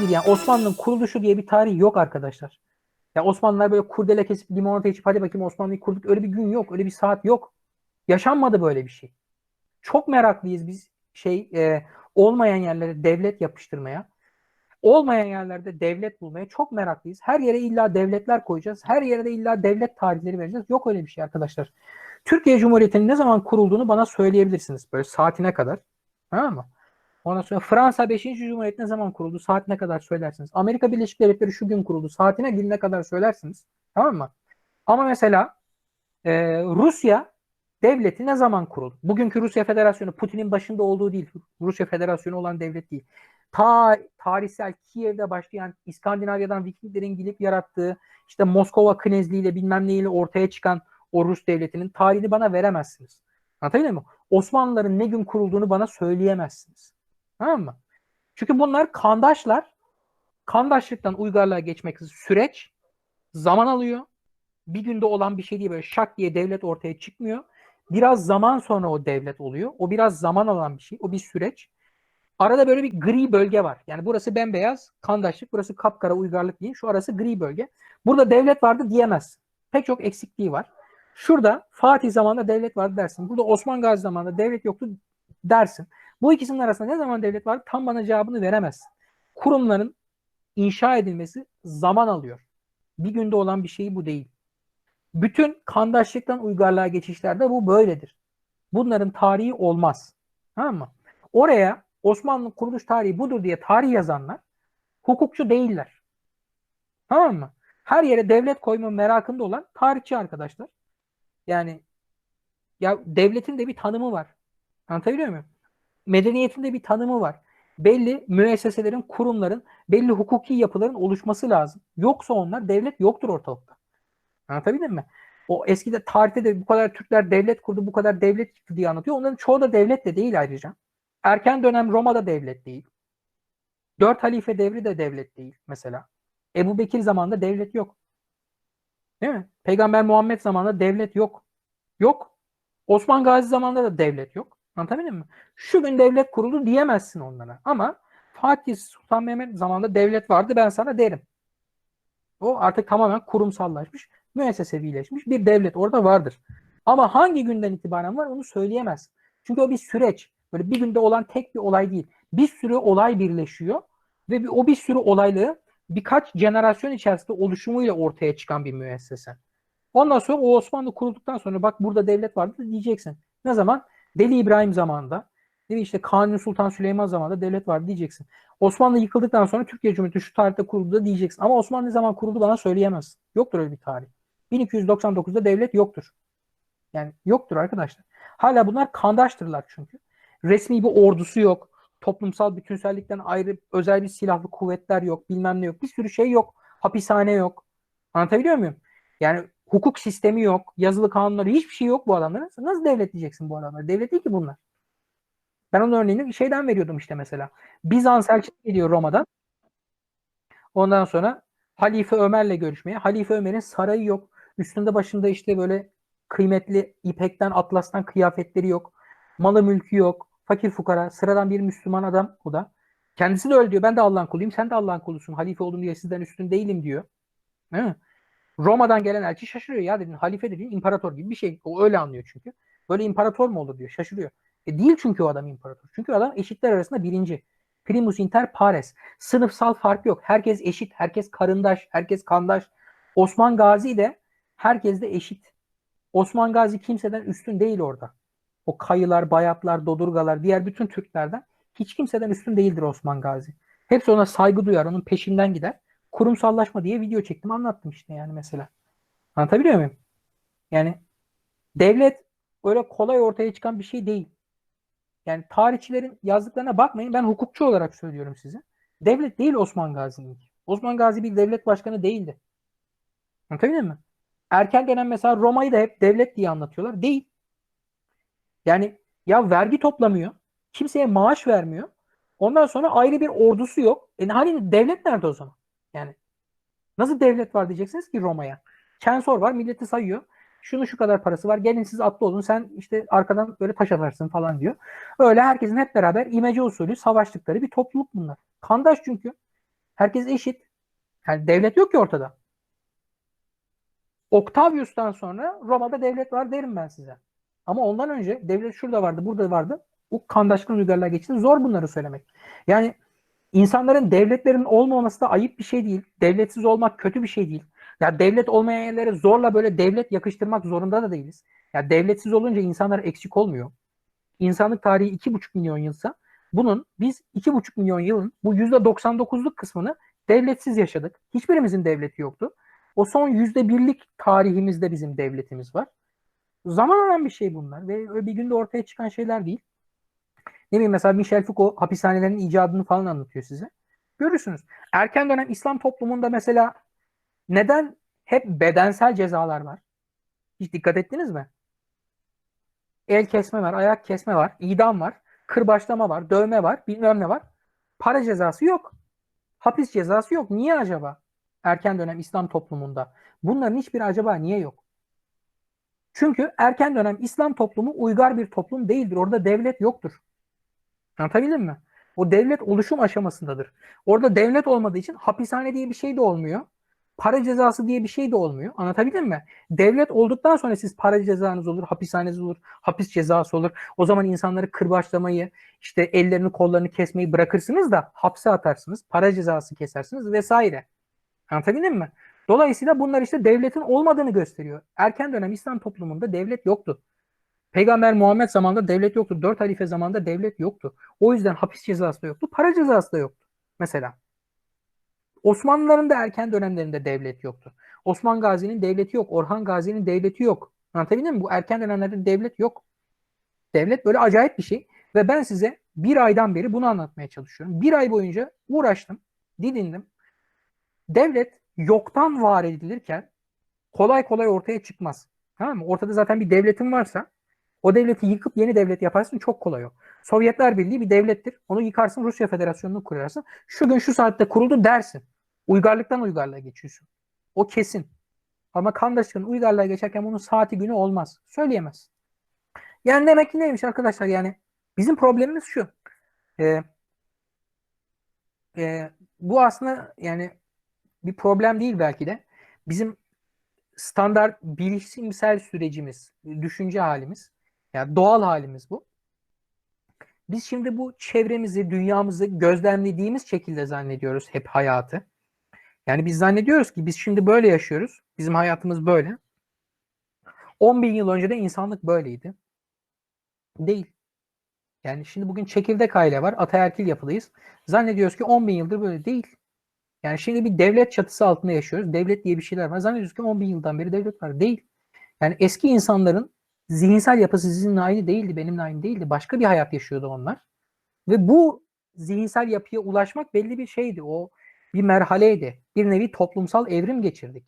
değil. Yani Osmanlı'nın kuruluşu diye bir tarih yok arkadaşlar. Ya Osmanlılar böyle kurdele kesip limonata içip hadi bakayım Osmanlı'yı kurduk. Öyle bir gün yok. Öyle bir saat yok. Yaşanmadı böyle bir şey. Çok meraklıyız biz şey e, olmayan yerlere devlet yapıştırmaya. Olmayan yerlerde devlet bulmaya çok meraklıyız. Her yere illa devletler koyacağız. Her yere de illa devlet tarihleri vereceğiz. Yok öyle bir şey arkadaşlar. Türkiye Cumhuriyeti'nin ne zaman kurulduğunu bana söyleyebilirsiniz. Böyle saatine kadar. Tamam mı? Ondan sonra Fransa 5. Cumhuriyet ne zaman kuruldu? Saatine kadar söylersiniz. Amerika Birleşik Devletleri şu gün kuruldu. Saatine gününe kadar söylersiniz. Tamam mı? Ama mesela e, Rusya devleti ne zaman kuruldu? Bugünkü Rusya Federasyonu Putin'in başında olduğu değil. Rusya Federasyonu olan devlet değil. Ta tarihsel Kiev'de başlayan İskandinavya'dan Vikinglerin gelip yarattığı işte Moskova Knezliğiyle bilmem neyle ortaya çıkan o Rus devletinin tarihini bana veremezsiniz. Anlatabiliyor muyum? Osmanlıların ne gün kurulduğunu bana söyleyemezsiniz. Tamam mı? Çünkü bunlar kandaşlar. Kandaşlıktan uygarlığa geçmek süreç zaman alıyor. Bir günde olan bir şey değil böyle şak diye devlet ortaya çıkmıyor. Biraz zaman sonra o devlet oluyor. O biraz zaman alan bir şey. O bir süreç. Arada böyle bir gri bölge var. Yani burası bembeyaz kandaşlık, burası kapkara uygarlık değil. Şu arası gri bölge. Burada devlet vardı diyemezsin. Pek çok eksikliği var. Şurada Fatih zamanında devlet vardı dersin. Burada Osman Gazi zamanında devlet yoktu dersin. Bu ikisinin arasında ne zaman devlet var tam bana cevabını veremezsin. Kurumların inşa edilmesi zaman alıyor. Bir günde olan bir şey bu değil. Bütün kandaşlıktan uygarlığa geçişlerde bu böyledir. Bunların tarihi olmaz. Tamam mı? Oraya Osmanlı kuruluş tarihi budur diye tarih yazanlar hukukçu değiller. Tamam mı? Her yere devlet koyma merakında olan tarihçi arkadaşlar. Yani ya devletin de bir tanımı var. Anlatabiliyor muyum? Medeniyetin de bir tanımı var. Belli müesseselerin, kurumların, belli hukuki yapıların oluşması lazım. Yoksa onlar devlet yoktur ortalıkta. Anlatabildim mi? O eskide tarihte de bu kadar Türkler devlet kurdu, bu kadar devlet çıktı diye anlatıyor. Onların çoğu da devlet de değil ayrıca. Erken dönem Roma'da devlet değil. Dört halife devri de devlet değil mesela. Ebu Bekir zamanında devlet yok. Değil mi? Peygamber Muhammed zamanında devlet yok. Yok. Osman Gazi zamanında da devlet yok. Anlatabildim mi? Şu gün devlet kuruldu diyemezsin onlara. Ama Fatih Sultan Mehmet zamanında devlet vardı ben sana derim. O artık tamamen kurumsallaşmış, müessesevileşmiş bir devlet orada vardır. Ama hangi günden itibaren var onu söyleyemez. Çünkü o bir süreç. Böyle bir günde olan tek bir olay değil. Bir sürü olay birleşiyor ve bir, o bir sürü olaylığı birkaç jenerasyon içerisinde oluşumuyla ortaya çıkan bir müessese. Ondan sonra o Osmanlı kurulduktan sonra bak burada devlet vardı diyeceksin. Ne zaman? Deli İbrahim zamanında, mi? işte Kanuni Sultan Süleyman zamanında devlet vardı diyeceksin. Osmanlı yıkıldıktan sonra Türkiye Cumhuriyeti şu tarihte kuruldu da diyeceksin. Ama Osmanlı ne zaman kuruldu bana söyleyemezsin. Yoktur öyle bir tarih. 1299'da devlet yoktur. Yani yoktur arkadaşlar. Hala bunlar kandaştırlar çünkü. Resmi bir ordusu yok. Toplumsal bütünsellikten ayrı özel bir silahlı kuvvetler yok. Bilmem ne yok. Bir sürü şey yok. Hapishane yok. Anlatabiliyor muyum? Yani hukuk sistemi yok. Yazılı kanunları hiçbir şey yok bu adamların. Nasıl devlet diyeceksin bu adamları? Devlet değil ki bunlar. Ben onun örneğini şeyden veriyordum işte mesela. Bizans elçisi geliyor Roma'dan. Ondan sonra Halife Ömer'le görüşmeye. Halife Ömer'in sarayı yok. Üstünde başında işte böyle kıymetli ipekten, atlastan kıyafetleri yok. Malı mülkü yok. Fakir fukara, sıradan bir Müslüman adam o da. Kendisi de öyle diyor. Ben de Allah'ın kuluyum. Sen de Allah'ın kulusun. Halife oldum diye sizden üstün değilim diyor. Değil mi? Roma'dan gelen elçi şaşırıyor. Ya dedin halife dediğin imparator gibi bir şey. O öyle anlıyor çünkü. Böyle imparator mu olur diyor. Şaşırıyor. E değil çünkü o adam imparator. Çünkü adam eşitler arasında birinci. Primus inter pares. Sınıfsal fark yok. Herkes eşit. Herkes karındaş. Herkes kandaş. Osman Gazi de herkes de eşit. Osman Gazi kimseden üstün değil orada. O kayılar, bayatlar, dodurgalar, diğer bütün Türklerden hiç kimseden üstün değildir Osman Gazi. Hepsi ona saygı duyar, onun peşinden gider. Kurumsallaşma diye video çektim, anlattım işte yani mesela. Anlatabiliyor muyum? Yani devlet öyle kolay ortaya çıkan bir şey değil. Yani tarihçilerin yazdıklarına bakmayın. Ben hukukçu olarak söylüyorum size. Devlet değil Osman Gazi'nin. Osman Gazi bir devlet başkanı değildi. Anlatabiliyor muyum? Erken dönem mesela Roma'yı da hep devlet diye anlatıyorlar. Değil. Yani ya vergi toplamıyor. Kimseye maaş vermiyor. Ondan sonra ayrı bir ordusu yok. E hani devlet nerede o zaman? Yani nasıl devlet var diyeceksiniz ki Roma'ya? Çensor var milleti sayıyor. Şunu şu kadar parası var. Gelin siz atlı olun. Sen işte arkadan böyle taş atarsın falan diyor. Öyle herkesin hep beraber imece usulü savaştıkları bir topluluk bunlar. Kandaş çünkü. Herkes eşit. Yani devlet yok ki ortada. Octavius'tan sonra Roma'da devlet var derim ben size. Ama ondan önce devlet şurada vardı, burada vardı. Bu kandaşlığın uygarlığa geçti. Zor bunları söylemek. Yani insanların devletlerin olmaması da ayıp bir şey değil. Devletsiz olmak kötü bir şey değil. Ya devlet olmayan yerlere zorla böyle devlet yakıştırmak zorunda da değiliz. Ya devletsiz olunca insanlar eksik olmuyor. İnsanlık tarihi iki buçuk milyon yılsa bunun biz iki buçuk milyon yılın bu yüzde 99'luk kısmını devletsiz yaşadık. Hiçbirimizin devleti yoktu. O son yüzde birlik tarihimizde bizim devletimiz var. Zaman alan bir şey bunlar ve bir günde ortaya çıkan şeyler değil. Ne bileyim mesela Michel Foucault hapishanelerin icadını falan anlatıyor size. Görürsünüz. Erken dönem İslam toplumunda mesela neden hep bedensel cezalar var? Hiç dikkat ettiniz mi? El kesme var, ayak kesme var, idam var, kırbaçlama var, dövme var, bilmem ne var. Para cezası yok. Hapis cezası yok. Niye acaba? Erken dönem İslam toplumunda. Bunların hiçbir acaba niye yok? Çünkü erken dönem İslam toplumu uygar bir toplum değildir. Orada devlet yoktur. Anlatabildim mi? O devlet oluşum aşamasındadır. Orada devlet olmadığı için hapishane diye bir şey de olmuyor. Para cezası diye bir şey de olmuyor. Anlatabildim mi? Devlet olduktan sonra siz para cezanız olur, hapishaneniz olur, hapis cezası olur. O zaman insanları kırbaçlamayı, işte ellerini kollarını kesmeyi bırakırsınız da hapse atarsınız. Para cezası kesersiniz vesaire. Anlatabildim mi? Dolayısıyla bunlar işte devletin olmadığını gösteriyor. Erken dönem İslam toplumunda devlet yoktu. Peygamber Muhammed zamanında devlet yoktu. Dört halife zamanında devlet yoktu. O yüzden hapis cezası da yoktu. Para cezası da yoktu. Mesela. Osmanlıların da erken dönemlerinde devlet yoktu. Osman Gazi'nin devleti yok. Orhan Gazi'nin devleti yok. Anlatabildim mi? Bu erken dönemlerde devlet yok. Devlet böyle acayip bir şey. Ve ben size bir aydan beri bunu anlatmaya çalışıyorum. Bir ay boyunca uğraştım, didindim. Devlet yoktan var edilirken kolay kolay ortaya çıkmaz. Tamam mı? Ortada zaten bir devletin varsa o devleti yıkıp yeni devlet yaparsın çok kolay o. Sovyetler Birliği bir devlettir. Onu yıkarsın Rusya Federasyonu'nu kurarsın. Şu gün şu saatte kuruldu dersin. Uygarlıktan uygarlığa geçiyorsun. O kesin. Ama Kandaş'ın uygarlığa geçerken bunun saati günü olmaz. Söyleyemez. Yani demek ki neymiş arkadaşlar yani bizim problemimiz şu. Ee, e, bu aslında yani bir problem değil belki de. Bizim standart bilişimsel sürecimiz, düşünce halimiz, yani doğal halimiz bu. Biz şimdi bu çevremizi, dünyamızı gözlemlediğimiz şekilde zannediyoruz hep hayatı. Yani biz zannediyoruz ki biz şimdi böyle yaşıyoruz. Bizim hayatımız böyle. 10 bin yıl önce de insanlık böyleydi. Değil. Yani şimdi bugün çekirdek aile var. Ataerkil yapılıyız. Zannediyoruz ki 10 bin yıldır böyle değil. Yani şimdi bir devlet çatısı altında yaşıyoruz. Devlet diye bir şeyler var. Zannediyoruz ki 10 bin yıldan beri devlet var. Değil. Yani eski insanların zihinsel yapısı sizinle aynı değildi. Benimle aynı değildi. Başka bir hayat yaşıyordu onlar. Ve bu zihinsel yapıya ulaşmak belli bir şeydi. O bir merhaleydi. Bir nevi toplumsal evrim geçirdik.